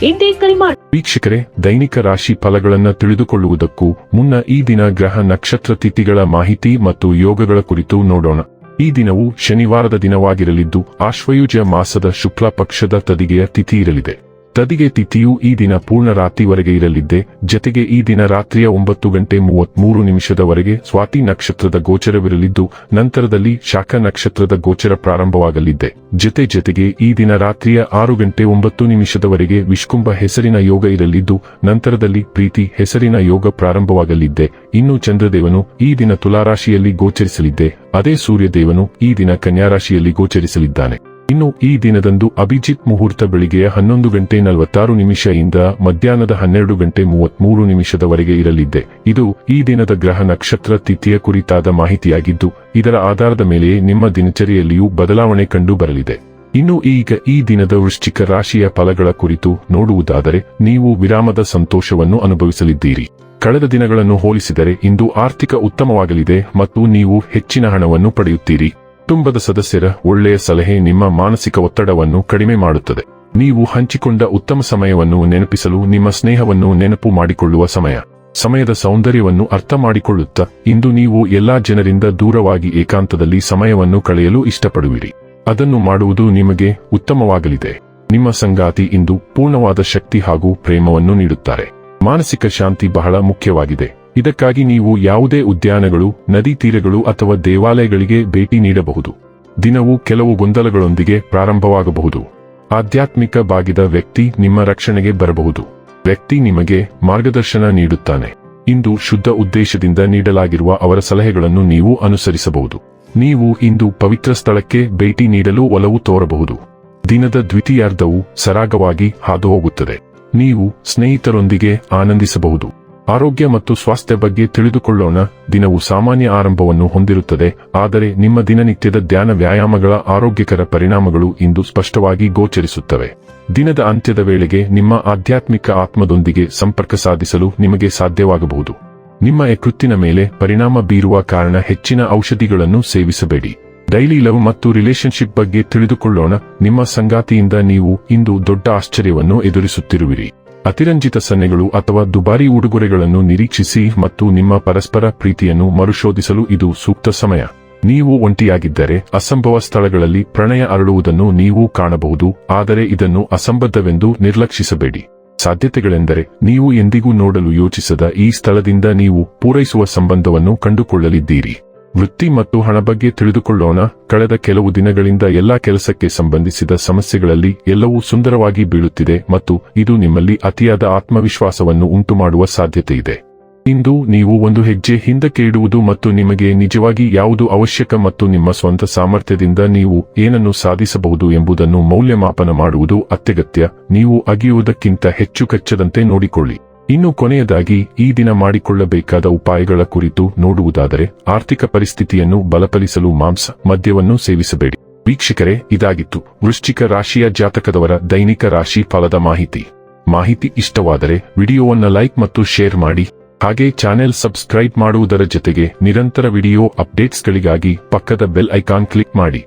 ಹಿಂದೆ ಕರೆ ಮಾಡಿ ವೀಕ್ಷಕರೇ, ದೈನಿಕ ರಾಶಿ ಫಲಗಳನ್ನು ತಿಳಿದುಕೊಳ್ಳುವುದಕ್ಕೂ ಮುನ್ನ ಈ ದಿನ ಗ್ರಹ ನಕ್ಷತ್ರ ತಿಥಿಗಳ ಮಾಹಿತಿ ಮತ್ತು ಯೋಗಗಳ ಕುರಿತು ನೋಡೋಣ. ಈ ದಿನವು ಶನಿವಾರದ ದಿನವಾಗಿರಲಿದ್ದು, ಆಶ್ವಯುಜ ಮಾಸದ ಶುಕ್ಲ ಪಕ್ಷದ ತದಿಗೆಯ ತಿಥಿ ಇರಲಿದೆ. ತದಿಗೆ ತಿಥಿಯು ಈ ದಿನ ಪೂರ್ಣ ರಾತ್ರಿವರೆಗೆ ಇರಲಿದ್ದೆ, ಜತೆಗೆ ಈ ದಿನ ರಾತ್ರಿಯ ಒಂಬತ್ತು ಗಂಟೆ ಮೂವತ್ಮೂರು ನಿಮಿಷದವರೆಗೆ ಸ್ವಾತಿ ನಕ್ಷತ್ರದ ಗೋಚರವಿರಲಿದ್ದು, ನಂತರದಲ್ಲಿ ಶಾಖ ನಕ್ಷತ್ರದ ಗೋಚರ ಪ್ರಾರಂಭವಾಗಲಿದ್ದೆ. ಜತೆ ಜೊತೆಗೆ ಈ ದಿನ ರಾತ್ರಿಯ ಆರು ಗಂಟೆ ಒಂಬತ್ತು ನಿಮಿಷದವರೆಗೆ ವಿಷ್ಕುಂಭ ಹೆಸರಿನ ಯೋಗ ಇರಲಿದ್ದು, ನಂತರದಲ್ಲಿ ಪ್ರೀತಿ ಹೆಸರಿನ ಯೋಗ ಪ್ರಾರಂಭವಾಗಲಿದ್ದೆ. ಇನ್ನು ಚಂದ್ರದೇವನು ಈ ದಿನ ತುಲಾರಾಶಿಯಲ್ಲಿ ಗೋಚರಿಸಲಿದ್ದೆ. ಅದೇ ಸೂರ್ಯದೇವನು ಈ ದಿನ ಕನ್ಯಾರಾಶಿಯಲ್ಲಿ ಗೋಚರಿಸಲಿದ್ದಾನೆ. ಇನ್ನು ಈ ದಿನದಂದು ಅಭಿಜಿತ್ ಮುಹೂರ್ತ ಬೆಳಿಗ್ಗೆ ಹನ್ನೊಂದು ಗಂಟೆ ನಲವತ್ತಾರು ನಿಮಿಷದಿಂದ ಮಧ್ಯಾಹ್ನದ ಹನ್ನೆರಡು ಗಂಟೆ ಮೂವತ್ಮೂರು ನಿಮಿಷದವರೆಗೆ ಇರಲಿದ್ದೆ. ಇದು ಈ ದಿನದ ಗ್ರಹ ನಕ್ಷತ್ರ ತಿಥಿಯ ಕುರಿತಾದ ಮಾಹಿತಿಯಾಗಿದ್ದು, ಇದರ ಆಧಾರದ ಮೇಲೆ ನಿಮ್ಮ ದಿನಚರಿಯಲ್ಲಿಯೂ ಬದಲಾವಣೆ ಕಂಡು ಬರಲಿದೆ. ಇನ್ನು ಈಗ ಈ ದಿನದ ವೃಶ್ಚಿಕ ರಾಶಿಯ ಫಲಗಳ ಕುರಿತು ನೋಡುವುದಾದರೆ, ನೀವು ವಿರಾಮದ ಸಂತೋಷವನ್ನು ಅನುಭವಿಸಲಿದ್ದೀರಿ. ಕಳೆದ ದಿನಗಳನ್ನು ಹೋಲಿಸಿದರೆ ಇಂದು ಆರ್ಥಿಕ ಉತ್ತಮವಾಗಲಿದೆ ಮತ್ತು ನೀವು ಹೆಚ್ಚಿನ ಹಣವನ್ನು ಪಡೆಯುತ್ತೀರಿ. ಕುಟುಂಬದ ಸದಸ್ಯರ ಒಳ್ಳೆಯ ಸಲಹೆ ನಿಮ್ಮ ಮಾನಸಿಕ ಒತ್ತಡವನ್ನು ಕಡಿಮೆ ಮಾಡುತ್ತದೆ. ನೀವು ಹಂಚಿಕೊಂಡ ಉತ್ತಮ ಸಮಯವನ್ನು ನೆನಪಿಸಲು ನಿಮ್ಮ ಸ್ನೇಹವನ್ನು ನೆನಪು ಮಾಡಿಕೊಳ್ಳುವ ಸಮಯ. ಸಮಯದ ಸೌಂದರ್ಯವನ್ನು ಅರ್ಥ ಮಾಡಿಕೊಳ್ಳುತ್ತಾ ಇಂದು ನೀವು ಎಲ್ಲಾ ಜನರಿಂದ ದೂರವಾಗಿ ಏಕಾಂತದಲ್ಲಿ ಸಮಯವನ್ನು ಕಳೆಯಲು ಇಷ್ಟಪಡುವಿರಿ. ಅದನ್ನು ಮಾಡುವುದು ನಿಮಗೆ ಉತ್ತಮವಾಗಲಿದೆ. ನಿಮ್ಮ ಸಂಗಾತಿ ಇಂದು ಪೂರ್ಣವಾದ ಶಕ್ತಿ ಹಾಗೂ ಪ್ರೇಮವನ್ನು ನೀಡುತ್ತಾರೆ. ಮಾನಸಿಕ ಶಾಂತಿ ಬಹಳ ಮುಖ್ಯವಾಗಿದೆ. ಇದಕ್ಕಾಗಿ ನೀವು ಯಾವುದೇ ಉದ್ಯಾನಗಳು, ನದಿ ತೀರಗಳು ಅಥವಾ ದೇವಾಲಯಗಳಿಗೆ ಭೇಟಿ ನೀಡಬಹುದು. ದಿನವು ಕೆಲವು ಗೊಂದಲಗಳೊಂದಿಗೆ ಪ್ರಾರಂಭವಾಗಬಹುದು. ಆಧ್ಯಾತ್ಮಿಕ ಬಾಗಿದ ವ್ಯಕ್ತಿ ನಿಮ್ಮ ರಕ್ಷಣೆಗೆ ಬರಬಹುದು. ವ್ಯಕ್ತಿ ನಿಮಗೆ ಮಾರ್ಗದರ್ಶನ ನೀಡುತ್ತಾನೆ. ಇಂದು ಶುದ್ಧ ಉದ್ದೇಶದಿಂದ ನೀಡಲಾಗಿರುವ ಅವರ ಸಲಹೆಗಳನ್ನು ನೀವು ಅನುಸರಿಸಬಹುದು. ನೀವು ಇಂದು ಪವಿತ್ರ ಸ್ಥಳಕ್ಕೆ ಭೇಟಿ ನೀಡಲು ಒಲವು ತೋರಬಹುದು. ದಿನದ ದ್ವಿತೀಯಾರ್ಧವು ಸರಾಗವಾಗಿ ಹಾದುಹೋಗುತ್ತದೆ. ನೀವು ಸ್ನೇಹಿತರೊಂದಿಗೆ ಆನಂದಿಸಬಹುದು. ಆರೋಗ್ಯ ಮತ್ತು ಸ್ವಾಸ್ಥ್ಯ ಬಗ್ಗೆ ತಿಳಿದುಕೊಳ್ಳೋಣ. ದಿನವು ಸಾಮಾನ್ಯ ಆರಂಭವನ್ನು ಹೊಂದಿರುತ್ತದೆ. ಆದರೆ ನಿಮ್ಮ ದಿನನಿತ್ಯದ ಧ್ಯಾನ ವ್ಯಾಯಾಮಗಳ ಆರೋಗ್ಯಕರ ಪರಿಣಾಮಗಳು ಇಂದು ಸ್ಪಷ್ಟವಾಗಿ ಗೋಚರಿಸುತ್ತವೆ. ದಿನದ ಅಂತ್ಯದ ವೇಳೆಗೆ ನಿಮ್ಮ ಆಧ್ಯಾತ್ಮಿಕ ಆತ್ಮದೊಂದಿಗೆ ಸಂಪರ್ಕ ಸಾಧಿಸಲು ನಿಮಗೆ ಸಾಧ್ಯವಾಗಬಹುದು. ನಿಮ್ಮ ಯಕೃತ್ತಿನ ಮೇಲೆ ಪರಿಣಾಮ ಬೀರುವ ಕಾರಣ ಹೆಚ್ಚಿನ ಔಷಧಿಗಳನ್ನು ಸೇವಿಸಬೇಡಿ. ಡೈಲಿ ಲವ್ ಮತ್ತು ರಿಲೇಶನ್ಶಿಪ್ ಬಗ್ಗೆ ತಿಳಿದುಕೊಳ್ಳೋಣ. ನಿಮ್ಮ ಸಂಗಾತಿಯಿಂದ ನೀವು ಇಂದು ದೊಡ್ಡ ಆಶ್ಚರ್ಯವನ್ನು ಎದುರಿಸುತ್ತಿರುವಿರಿ. ಅತಿರಂಜಿತ ಸನ್ನೆಗಳು ಅಥವಾ ದುಬಾರಿ ಉಡುಗೊರೆಗಳನ್ನು ನಿರೀಕ್ಷಿಸಿ ಮತ್ತು ನಿಮ್ಮ ಪರಸ್ಪರ ಪ್ರೀತಿಯನ್ನು ಮರುಶೋಧಿಸಲು ಇದು ಸೂಕ್ತ ಸಮಯ. ನೀವು ಒಂಟಿಯಾಗಿದ್ದರೆ ಅಸಂಭವ ಸ್ಥಳಗಳಲ್ಲಿ ಪ್ರಣಯ ಅರಳುವುದನ್ನು ನೀವು ಕಾಣಬಹುದು, ಆದರೆ ಇದನ್ನು ಅಸಂಬದ್ಧವೆಂದು ನಿರ್ಲಕ್ಷಿಸಬೇಡಿ. ಸಾಧ್ಯತೆಗಳೆಂದರೆ ನೀವು ಎಂದಿಗೂ ನೋಡಲು ಯೋಚಿಸದ ಈ ಸ್ಥಳದಿಂದ ನೀವು ಪೂರೈಸುವ ಸಂಬಂಧವನ್ನು ಕಂಡುಕೊಳ್ಳಲಿದ್ದೀರಿ. ವೃತ್ತಿ ಮತ್ತು ಹಣ ಬಗ್ಗೆ ತಿಳಿದುಕೊಳ್ಳೋಣ. ಕಳೆದ ಕೆಲವು ದಿನಗಳಿಂದ ಎಲ್ಲಾ ಕೆಲಸಕ್ಕೆ ಸಂಬಂಧಿಸಿದ ಸಮಸ್ಯೆಗಳಲ್ಲಿ ಎಲ್ಲವೂ ಸುಂದರವಾಗಿ ಬೀಳುತ್ತಿದೆ ಮತ್ತು ಇದು ನಿಮ್ಮಲ್ಲಿ ಅತಿಯಾದ ಆತ್ಮವಿಶ್ವಾಸವನ್ನು ಉಂಟುಮಾಡುವ ಸಾಧ್ಯತೆ ಇದೆ. ಇಂದು ನೀವು ಒಂದು ಹೆಜ್ಜೆ ಹಿಂದಕ್ಕೆ ಇಡುವುದು ಮತ್ತು ನಿಮಗೆ ನಿಜವಾಗಿ ಯಾವುದು ಅವಶ್ಯಕ ಮತ್ತು ನಿಮ್ಮ ಸ್ವಂತ ಸಾಮರ್ಥ್ಯದಿಂದ ನೀವು ಏನನ್ನು ಸಾಧಿಸಬಹುದು ಎಂಬುದನ್ನು ಮೌಲ್ಯಮಾಪನ ಮಾಡುವುದು ಅತ್ಯಗತ್ಯ. ನೀವು ಅಗಿಯುವುದಕ್ಕಿಂತ ಹೆಚ್ಚು ಕಚ್ಚದಂತೆ ನೋಡಿಕೊಳ್ಳಿ. ಇನ್ನು ಕೊನೆಯದಾಗಿ ಈ ದಿನ ಮಾಡಿಕೊಳ್ಳಬೇಕಾದ ಉಪಾಯಗಳ ಕುರಿತು ನೋಡುವುದಾದರೆ ಆರ್ಥಿಕ ಪರಿಸ್ಥಿತಿಯನ್ನು ಬಲಪಡಿಸಲು ಮಾಂಸ ಮದ್ಯವನ್ನು ಸೇವಿಸಬೇಡಿ. ವೀಕ್ಷಕರೇ, ಇದಾಗಿತ್ತು. ವೃಶ್ಚಿಕ ರಾಶಿಯ ಜಾತಕದವರ ದೈನಿಕ ರಾಶಿ ಫಲದ ಮಾಹಿತಿ. ಮಾಹಿತಿ ಇಷ್ಟವಾದರೆ ವಿಡಿಯೋವನ್ನು ಲೈಕ್ ಮತ್ತು ಶೇರ್ ಮಾಡಿ. ಹಾಗೆ ಚಾನೆಲ್ ಸಬ್ಸ್ಕ್ರೈಬ್ ಮಾಡುವುದರ ಜೊತೆಗೆ ನಿರಂತರ ವಿಡಿಯೋ ಅಪ್ಡೇಟ್ಸ್ಗಳಿಗಾಗಿ ಪಕ್ಕದ ಬೆಲ್ ಐಕಾನ್ ಕ್ಲಿಕ್ ಮಾಡಿ.